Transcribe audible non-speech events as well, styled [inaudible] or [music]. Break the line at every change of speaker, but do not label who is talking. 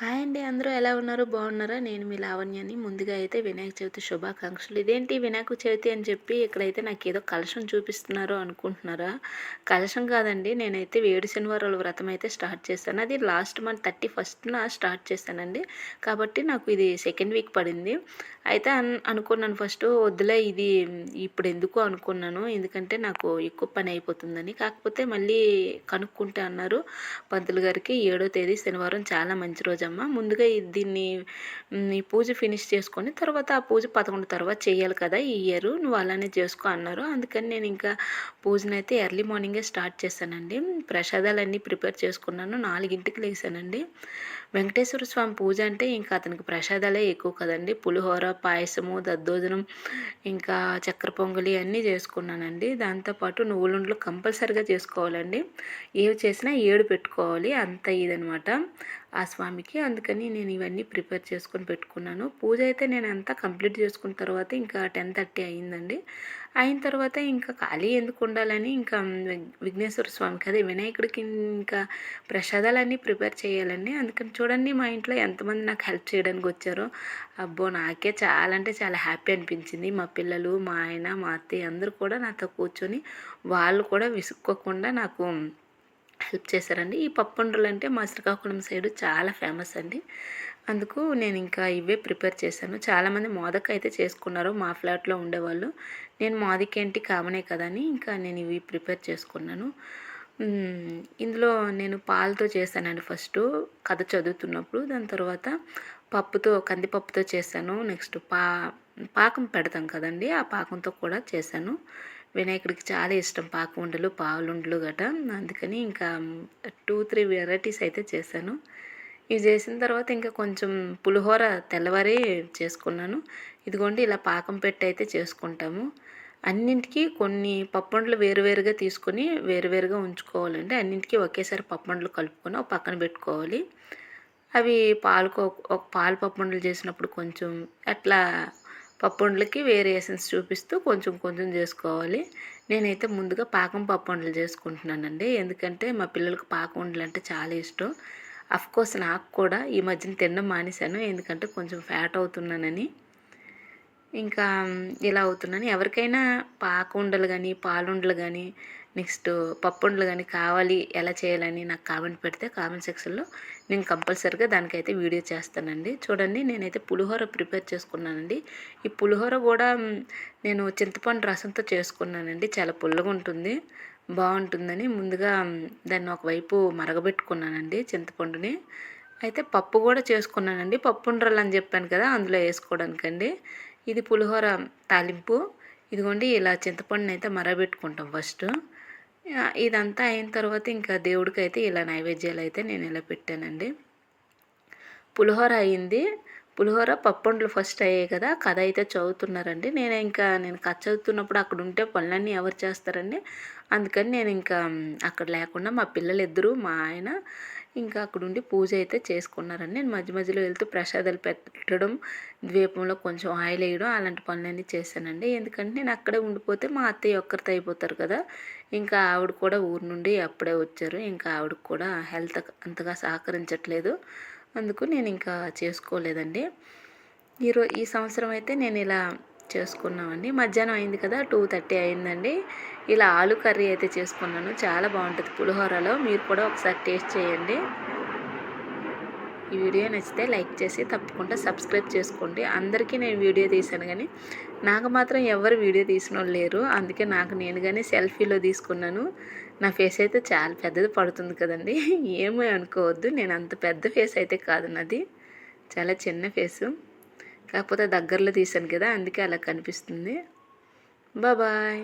Hi అండి అందరూ ఎలా ఉన్నారు? బాగున్నారా? నేను మీ లావణ్యాన్ని ముందుగా అయితే వినాయక చవితి శుభాకాంక్షలు. ఇదేంటి వినాయక చవితి అని చెప్పి ఇక్కడైతే నాకు ఏదో కలశం చూపిస్తున్నారు అనుకుంటున్నారా? కలశం కాదండి నేనైతే వేడి శనివారాల వ్రతం అయితే స్టార్ట్ చేశాను. అది లాస్ట్ మంత్ థర్టీ ఫస్ట్న స్టార్ట్ చేశానండి. కాబట్టి నాకు ఇది సెకండ్ వీక్ పడింది. అయితే అన్ అనుకున్నాను ఫస్ట్ వద్దులే ఇది ఇప్పుడు ఎందుకు అనుకున్నాను? ఎందుకంటే నాకు ఎక్కువ పని అయిపోతుందని. కాకపోతే మళ్ళీ కనుక్కుంటే అన్నారు. పంతులు గారికి ఏడో తేదీ శనివారం చాలా మంచి రోజు అమ్మ ముందుగా దీన్ని ఈ పూజ ఫినిష్ చేసుకొని తర్వాత ఆ పూజ పదకొండు తర్వాత చేయాలి కదా ఈ ఇయర్. నువ్వు అలానే చేసుకో అన్నారు. అందుకని నేను ఇంకా పూజనైతే ఎర్లీ మార్నింగే స్టార్ట్ చేశానండి. ప్రసాదాలన్నీ ప్రిపేర్ చేసుకున్నాను. నాలుగింటికి లేసానండి. వెంకటేశ్వర స్వామి పూజ అంటే ఇంకా అతనికి ప్రసాదాలే ఎక్కువ కదండి. పులిహోర పాయసము దద్దోజనం ఇంకా చక్కెర పొంగలి అన్నీ చేసుకున్నానండి. దాంతోపాటు నువ్వులుండలు కంపల్సరిగా చేసుకోవాలండి. ఏవి చేసినా ఏడు పెట్టుకోవాలి. అంత ఇదనమాట ఆ స్వామికి. అందుకని నేను ఇవన్నీ ప్రిపేర్ చేసుకొని పెట్టుకున్నాను. పూజ అయితే నేను అంతా కంప్లీట్ చేసుకున్న తర్వాత ఇంకా టెన్ థర్టీ అయిందండి. అయిన తర్వాత ఇంకా ఖాళీ ఎందుకు ఉండాలని ఇంకా విఘ్నేశ్వర స్వామికి అదే వినాయకుడికి ఇంకా ప్రసాదాలన్నీ ప్రిపేర్ చేయాలండి. అందుకని చూడండి మా ఇంట్లో ఎంతమంది నాకు హెల్ప్ చేయడానికి వచ్చారో. అబ్బో నాకే చాలా అంటే చాలా హ్యాపీ అనిపించింది. మా పిల్లలు మా ఆయన మా అత్తయ్య అందరూ కూడా నాతో కూర్చొని వాళ్ళు కూడా విసుక్కోకుండా నాకు హెల్ప్ చేశారండి. ఈ పప్పుండలు అంటే మా శ్రీకాకుళం సైడ్ చాలా ఫేమస్ అండి. అందుకు నేను ఇంకా ఇవే ప్రిపేర్ చేశాను. చాలామంది మోదక్ అయితే చేసుకున్నారు. మా ఫ్లాట్లో ఉండేవాళ్ళు. నేను మోదక్ ఏంటి కామనే కదా అని ఇంకా నేను ఇవి ప్రిపేర్ చేసుకున్నాను. ఇందులో నేను పాలతో చేశానండి ఫస్ట్ కథ చదువుతున్నప్పుడు. దాని తర్వాత పప్పుతో కందిపప్పుతో చేశాను. నెక్స్ట్ పా పాకం పెడతాం కదండి ఆ పాకంతో కూడా చేశాను. వినాయకుడికి చాలా ఇష్టం. పాకుండలు పావులుండలు గట. అందుకని ఇంకా టూ త్రీ వెరైటీస్ అయితే చేశాను. ఇవి చేసిన తర్వాత ఇంకా కొంచెం పులిహోర తెల్లవారే చేసుకున్నాను. ఇదిగోండి ఇలా పాకం పెట్టి అయితే చేసుకుంటాము. అన్నింటికి కొన్ని పప్పుండలు వేరువేరుగా తీసుకొని వేరువేరుగా ఉంచుకోవాలండి. అన్నింటికి ఒకేసారి పప్పుండలు కలుపుకొని ఒక పక్కన పెట్టుకోవాలి. అవి పాలకు ఒక పాలు పప్పుండలు చేసినప్పుడు కొంచెం అట్లా పప్పుండలకి వేరియేషన్స్ చూపిస్తూ కొంచెం కొంచెం చేసుకోవాలి. నేనైతే ముందుగా పాకం పప్పుండలు చేసుకుంటున్నానండి. ఎందుకంటే మా పిల్లలకు పాకం ఉండలు అంటే చాలా ఇష్టం. అఫ్కోర్స్ నాకు కూడా ఈ మధ్యన తినడం మానేశాను. ఎందుకంటే కొంచెం ఫ్యాట్ అవుతున్నానని. ఇంకా ఇలా అవుతున్నాను. ఎవరికైనా పాక ఉండలు కానీ పాలుండలు కానీ నెక్స్ట్ పప్పుండలు కానీ కావాలి ఎలా చేయాలని నాకు కామెంట్ పెడితే కామెంట్ సెక్షన్లో నేను కంపల్సరిగా దానికైతే వీడియో చేస్తానండి. చూడండి నేనైతే పులిహోర ప్రిపేర్ చేసుకున్నానండి. ఈ పులిహోర కూడా నేను చింతపండు రసంతో చేసుకున్నానండి. చాలా పుల్లగా ఉంటుంది బాగుంటుందని ముందుగా దాన్ని ఒకవైపు మరగబెట్టుకున్నానండి చింతపండుని. అయితే పప్పు కూడా చేసుకున్నానండి. పప్పు ఉండరలు అని చెప్పాను కదా అందులో వేసుకోవడానికండి. ఇది పులిహోర తాలింపు. ఇదిగోండి ఇలా చింతపండుని అయితే మరబెట్టుకుంటాం ఫస్ట్. ఇదంతా అయిన తర్వాత ఇంకా దేవుడికి అయితే ఇలా నైవేద్యాలు అయితే నేను ఇలా పెట్టానండి. పులిహోర అయింది. పులిహోర పప్పండ్లు ఫస్ట్ అయ్యాయి కదా కథ అయితే చదువుతున్నారండి. నేను ఇంకా నేను కథ చదువుతున్నప్పుడు అక్కడ ఉంటే పనులన్నీ ఎవరు చేస్తారండి? అందుకని నేను ఇంకా అక్కడ లేకుండా మా పిల్లలు ఇద్దరు మా ఆయన ఇంకా అక్కడ ఉండి పూజ అయితే చేసుకున్నారండి. నేను మధ్య మధ్యలో వెళ్తూ ప్రసాదాలు పెట్టడం ద్వీపంలో కొంచెం ఆయిల్ వేయడం అలాంటి పనులన్నీ చేశానండి. ఎందుకంటే నేను అక్కడే ఉండిపోతే మా అత్తయ్య ఒక్కరితో అయిపోతారు కదా. ఇంకా ఆవిడ కూడా ఊరు నుండి అప్పుడే వచ్చారు. ఇంకా ఆవిడకి కూడా హెల్త్ అంతగా సహకరించట్లేదు. అందుకు నేను ఇంకా చేసుకోలేదండి. ఈరో ఈ సంవత్సరం అయితే నేను ఇలా చేసుకున్నామండి. మధ్యాహ్నం అయింది కదా టూ థర్టీ అయిందండి. ఇలా ఆలు కర్రీ అయితే చేసుకున్నాను. చాలా బాగుంటుంది పులిహోరలో. మీరు కూడా ఒకసారి టేస్ట్ చేయండి. ఈ వీడియో నచ్చితే లైక్ చేసి తప్పకుండా సబ్స్క్రైబ్ చేసుకోండి. అందరికీ నేను వీడియో తీశాను కానీ నాకు మాత్రం ఎవరు వీడియో తీసిన లేరు. అందుకే నాకు నేను కానీ సెల్ఫీలో తీసుకున్నాను. నా ఫేస్ అయితే చాలా పెద్దది పడుతుంది కదండి. [laughs] ఏమీ అనుకోవద్దు. నేను అంత పెద్ద ఫేస్ అయితే కాదు నాది. చాలా చిన్న ఫేసు కాకపోతే దగ్గరలో తీసాను కదా అందుకే అలా కనిపిస్తుంది. బాయ్